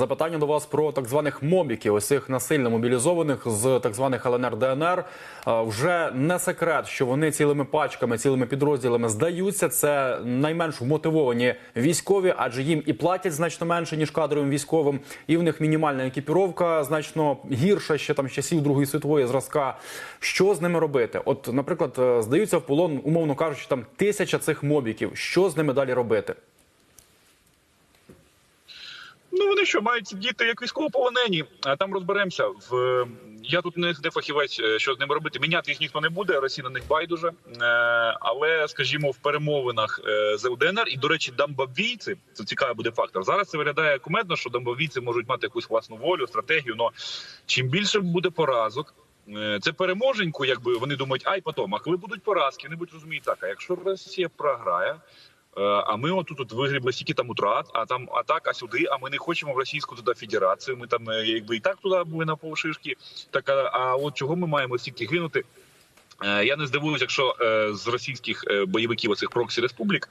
Запитання до вас про так званих мобіків, ось цих насильно мобілізованих з так званих ЛНР ДНР. Вже не секрет, що вони цілими пачками, цілими підрозділами здаються. Це найменш вмотивовані військові, адже їм і платять значно менше ніж кадровим військовим, і в них мінімальна екіпіровка значно гірша ще там з часів Другої світової зразка. Що з ними робити? От, наприклад, е, здаються в полон, умовно кажучи, там тисяча цих мобіків. Що з ними далі робити? Ну вони що мають сидіти як військовополонені, а там розберемося. В я тут не, фахівець, е, що з ними робити. Міняти їх ніхто не буде. Росія на них байдуже. Е, але, скажімо, в перемовинах е, з ЛДНР і до речі, дамбабвійці це цікавий буде фактор. Зараз це виглядає кумедно, що дамбабвійці можуть мати якусь власну волю, стратегію. Но чим більше буде поразок. Це переможеньку, якби вони думають, ай потом, а коли будуть поразки, вони будуть розуміти так. А якщо Росія програє, А ми отут от вигрібли стільки там утрат, а там атака сюди. А ми не хочемо в російську туди федерацію. Ми там е, якби і так туди були на полшишки. Так а, а от чого ми маємо стільки гинути? Е, Я не здивуюся, якщо е, з російських е, бойовиків оцих проксі республік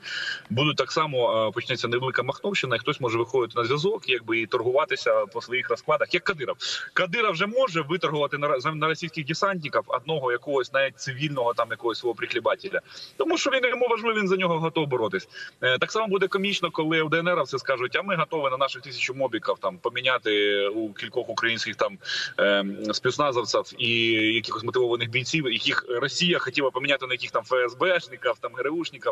будуть так само почнеться невелика махновщина, і хтось може виходити на зв'язок, якби і торгуватися по своїх розкладах. Як Кадиров. Кадиров вже може виторгувати на, російських десантників одного якогось навіть цивільного там якогось свого прихлібателя. Тому що він йому важливо, він за нього готов боротись. Так само буде комічно, коли в ДНР все скажуть, а ми готові на наших тисячу мобіків там поміняти у кількох українських там е, спецназовців і якихось мотивованих бійців, яких Росія хотіла поміняти на яких там ФСБшників, там ГРУшників,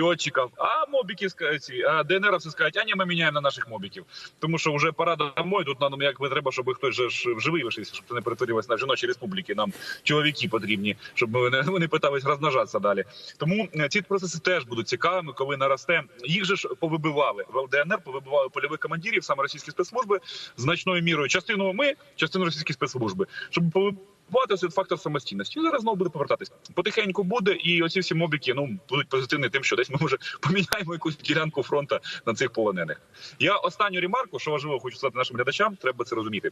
льотчиків. А мобіки скажуть, а ДНРовці скажуть, а ні, ми міняємо на наших мобіків. Тому що вже пора домой. Тут нам якби треба, щоб хтось же живий лишився, щоб це не перетворилось на жіночі республіки. Нам чоловіки потрібні, щоб вони, вони питались розмножатися далі. Тому е, ці процеси теж будуть цікавими, коли наросте. Їх же ж повибивали в ЛДНР, повибивали польових командирів, саме російські спецслужби значною мірою. Частину ми, частину російські спецслужби, щоб повибивати світ фактор самостійності. І зараз знову буде повертатись. Потихеньку буде, і оці всі мобіки ну будуть позитивні тим, що десь ми може поміняємо якусь ділянку фронту на цих полонених. Я останню ремарку, що важливо, хочу сказати нашим глядачам, треба це розуміти.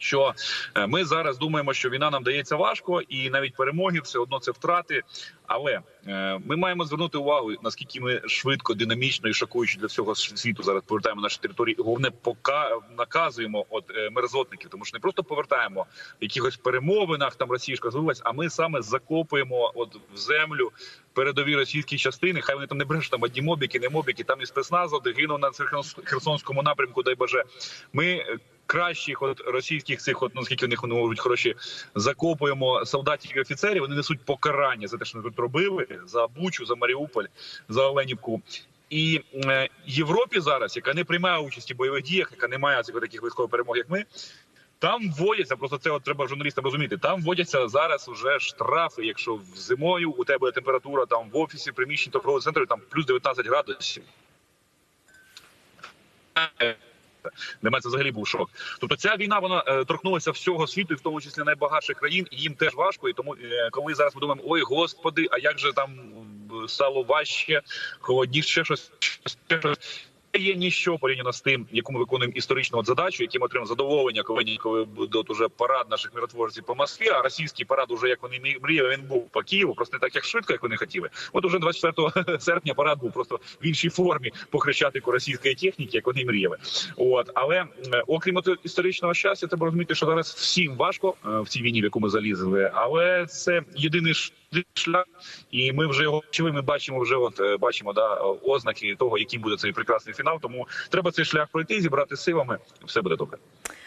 Що е, ми зараз думаємо, що війна нам дається важко, і навіть перемоги все одно це втрати. Але е, ми маємо звернути увагу, наскільки ми швидко, динамічно і шокуючи для всього світу зараз повертаємо наші території. Головне, пока наказуємо от е, мерзотників, тому що не просто повертаємо в якихось перемовинах. Там Російська звилась, а ми саме закопуємо от в землю передові російські частини. Хай вони там не брешуть, там одні мобіки, не мобіки. Там і спецназов, де гинув на Херсонському напрямку. Дай боже, ми. Кращих от російських цих, от наскільки у них вони можуть хороші, закопуємо солдатів і офіцерів. Вони несуть покарання за те, що вони тут робили за Бучу, за Маріуполь, за Оленівку. І е, Європі зараз, яка не приймає участі в бойових діях, яка не має цих таких військових перемог, як ми. Там вводяться, просто це от треба журналістам розуміти. Там вводяться зараз уже штрафи. Якщо зимою у тебе температура там в офісі, приміщенні торгового центру, там плюс 19 градусів. Для мене це взагалі був шок. Тобто ця війна вона е, торкнулася всього світу, і в тому числі найбагатших країн, і їм теж важко. І тому, е, коли зараз ми думаємо, ой, господи, а як же там стало важче, холодніше, щось, щось. Є ніщо порівняно з тим, яку ми виконуємо історичну задачу, які ми задоволення, коли коли буде от уже парад наших миротворців по Москві, а російський парад уже як вони мріяли, він був по Києву, просто не так як швидко, як вони хотіли. От уже 24 серпня парад був просто в іншій формі по російської техніки, як вони мріяли. От але е, окрім історичного щастя, треба розуміти, що зараз всім важко е, в цій війні, в яку ми залізли, але це єдиний шлях, і ми вже його. Ми бачимо вже, от е, бачимо да ознаки того, яким буде цей прекрасний фінал. Тому треба цей шлях пройти, зібрати силами. Все буде добре.